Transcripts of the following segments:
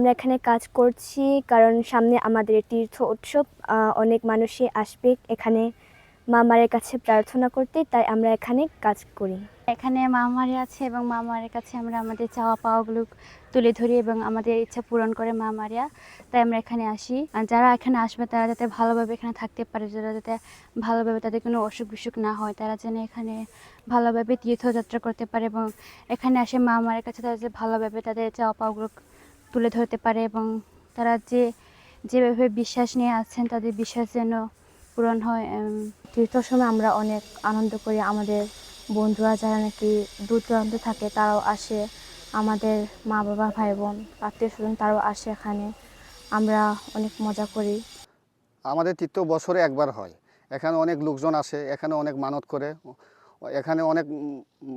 আমরা এখানে কাজ করছি, কারণ সামনে আমাদের তীর্থ উৎসব অনেক মানুষই আসবে এখানে মা মায়ের কাছে প্রার্থনা করতে, তাই আমরা এখানে কাজ করি। এখানে মামারি আছে এবং মামারের কাছে আমরা আমাদের চাওয়া পাওয়াগুলো তুলে ধরি এবং আমাদের ইচ্ছা পূরণ করে মামারিয়া তাই আমরা এখানে আসি। আর যারা এখানে আসবে, তারা যাতে ভালোভাবে এখানে থাকতে পারে, যারা যাতে ভালোভাবে তাদের কোনো অসুখ বিসুখ না হয়, তারা যেন এখানে ভালোভাবে তীর্থযাত্রা করতে পারে এবং এখানে আসে মামারের কাছে, তারা যে ভালোভাবে তাদের চাওয়া পাওয়াগুলো তুলে ধরতে পারে এবং তারা যে যেভাবে বিশ্বাস নিয়ে আছেন তাদের বিশ্বাস যেন পূরণ হয় উম, তীর্থর সময় আমরা অনেক আনন্দ করি। আমাদের বন্ধুরা যারা নাকি দূর দূরান্ত থাকে তারাও আসে। আমাদের মা বাবা ভাই বোন আত্মীয় স্বজন তারাও আসে এখানে। আমরা অনেক মজা করি। আমাদের তীর্থ বছরে একবার হয়। এখানে অনেক লোকজন আসে এখানে অনেক মানত করে। এখানে অনেক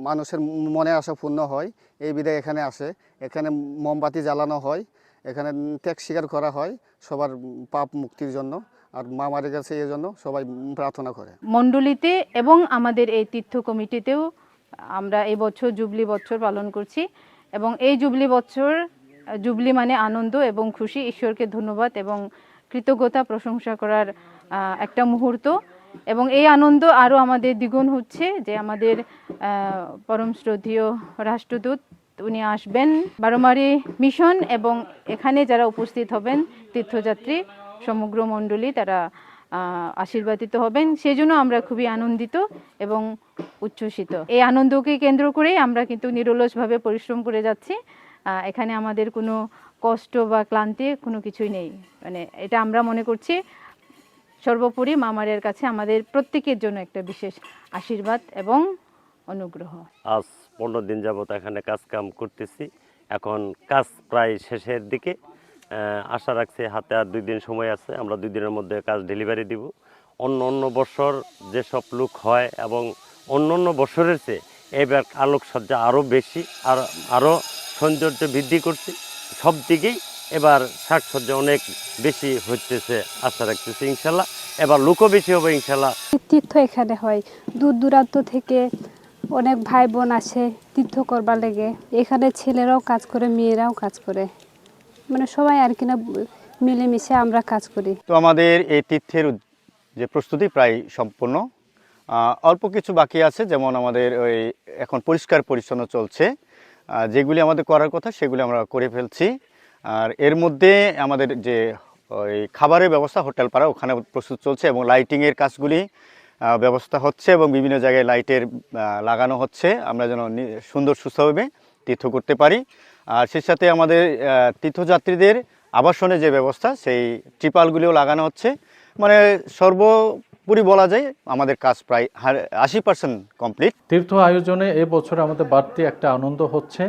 মানুষের মনে আশা পূর্ণ হয়। এই বিধায় এখানে আসে। এখানে মোমবাতি জ্বালানো হয়। এখানে ত্যাগ স্বীকার করা হয় সবার পাপ মুক্তির জন্য। আর মা মারের কাছে এই জন্য সবাই প্রার্থনা করে। মণ্ডলীতে এবং আমাদের এই তীর্থ কমিটিতেও আমরা এই বছর জুবলি বছর পালন করছি এবং এই জুবলি বছর জুবলি মানে আনন্দ এবং খুশি, ঈশ্বরকে ধন্যবাদ এবং কৃতজ্ঞতা প্রশংসা করার একটা মুহূর্ত। এবং এই আনন্দ আরও আমাদের দ্বিগুণ হচ্ছে যে আমাদের পরম শ্রদ্ধীয় রাষ্ট্রদূত উনি আসবেন বারোমারি মিশন এবং এখানে যারা উপস্থিত হবেন তীর্থযাত্রী সমগ্র মণ্ডলী তারা আশীর্বাদিত হবেন। সেজন্য আমরা খুবই আনন্দিত এবং উচ্ছ্বসিত। এই আনন্দকে কেন্দ্র করেই আমরা কিন্তু নিরলসভাবে পরিশ্রম করে যাচ্ছি। এখানে আমাদের কোনো কষ্ট বা ক্লান্তি কোনো কিছুই নেই। মানে এটা আমরা মনে করছি সর্বোপরি মামারের কাছে আমাদের প্রত্যেকের জন্য একটা বিশেষ আশীর্বাদ এবং অনুগ্রহ। আজ পনেরো দিন যাবত এখানে কাজ কাম করতেছি। এখন কাজ প্রায় শেষের দিকে। আশা রাখছি হাতে আর দুই দিন সময় আছে। আমরা দুই দিনের মধ্যে কাজ ডেলিভারি দিব। অন্য অন্য বছর যেসব লুক হয় এবং অন্য অন্য বছরের চেয়ে এবার আলোকসজ্জা আরও বেশি আর আরও সৌন্দর্য বৃদ্ধি করছে। সব দিকেই এবার সাজসজ্জা অনেক বেশি হচ্ছে আশা রাখতেছি ইনশাল্লাহ। এবার লুকও বেশি হবে ইনশাল্লাহ। তীর্থ এখানে হয়। দূর দূরান্ত থেকে অনেক ভাই বোন আসে তীর্থ করবার লেগে। এখানে ছেলেরাও কাজ করে মেয়েরাও কাজ করে। মানে সবাই আর কি না মিলেমিশে আমরা কাজ করি। তো আমাদের এই তীর্থের যে প্রস্তুতি প্রায় সম্পূর্ণ। অল্প কিছু বাকি আছে যেমন আমাদের ওই এখন পরিষ্কার পরিচ্ছন্ন চলছে যেগুলি আমাদের করার কথা সেগুলি আমরা করে ফেলছি। আর এর মধ্যে আমাদের যে, ওই খাবারের ব্যবস্থা, হোটেল পাড়া ওখানে প্রস্তুত চলছে এবং লাইটিংয়ের কাজগুলি ব্যবস্থা হচ্ছে এবং বিভিন্ন জায়গায় লাইটের লাগানো হচ্ছে। আমরা যেন সুন্দর সুস্থভাবে তীর্থ করতে পারি। আর সেই সাথে আমাদের তীর্থযাত্রীদের আবাসনের যে ব্যবস্থা, সেই ট্রিপালগুলিও লাগানো হচ্ছে। মানে সর্বোপরি বলা যায়, আমাদের কাজ প্রায় আশি পার্সেন্ট কমপ্লিট তীর্থ আয়োজনে এ বছর আমাদের বাড়তি একটা আনন্দ হচ্ছে।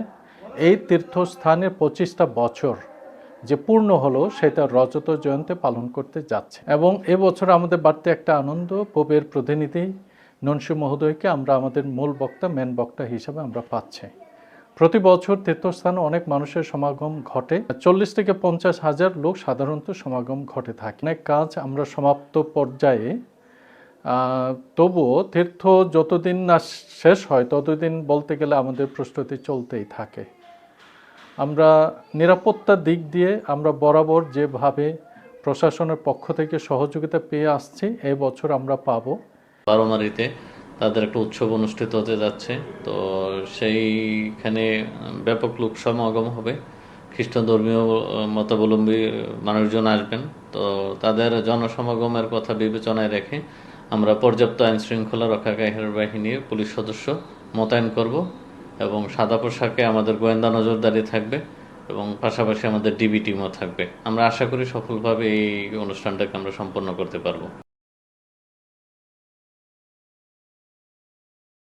এই তীর্থস্থানের পঁচিশটা বছর যে পূর্ণ হলো, সেটা রজত জয়ন্তী পালন করতে যাচ্ছে। এবং এবছর আমাদের বাড়তি একটা আনন্দ পোপের প্রতিনিধি ননসি মহোদয়কে আমরা আমাদের মূল বক্তা মেন বক্তা হিসাবে আমরা পাচ্ছি। প্রতি বছর তীর্থস্থানে অনেক মানুষের সমাগম ঘটে। চল্লিশ থেকে পঞ্চাশ হাজার লোক সাধারণত সমাগম ঘটে থাকে। অনেক কাজ আমরা সমাপ্ত পর্যায়ে তবুও তীর্থ যতদিন না শেষ হয়, ততদিন বলতে গেলে আমাদের প্রস্তুতি চলতেই থাকে। আমরা নিরাপত্তার দিক দিয়ে আমরা বরাবর যেভাবে প্রশাসনের পক্ষ থেকে সহযোগিতা পেয়ে আসছি এই বছর আমরা পাবো। বারোমারিতে তাদের একটা উৎসব অনুষ্ঠিত হতে যাচ্ছে। তো সেইখানে ব্যাপক লোক সমাগম হবে। খ্রিস্টান ধর্মীয় মতাবলম্বী মানুষজন আসবেন। তো তাদের জনসমাগমের কথা বিবেচনায় রেখে আমরা পর্যাপ্ত আইন শৃঙ্খলা রক্ষাকারী বাহিনী পুলিশ সদস্য মোতায়েন করব। এবং সাদা পোশাকে আমাদের গোয়েন্দা নজরদারি থাকবে এবং পাশাপাশি আমাদের ডিবি টিমও থাকবে। আমরা আশা করি সফলভাবে এই অনুষ্ঠানটাকে আমরা সম্পন্ন করতে পারব।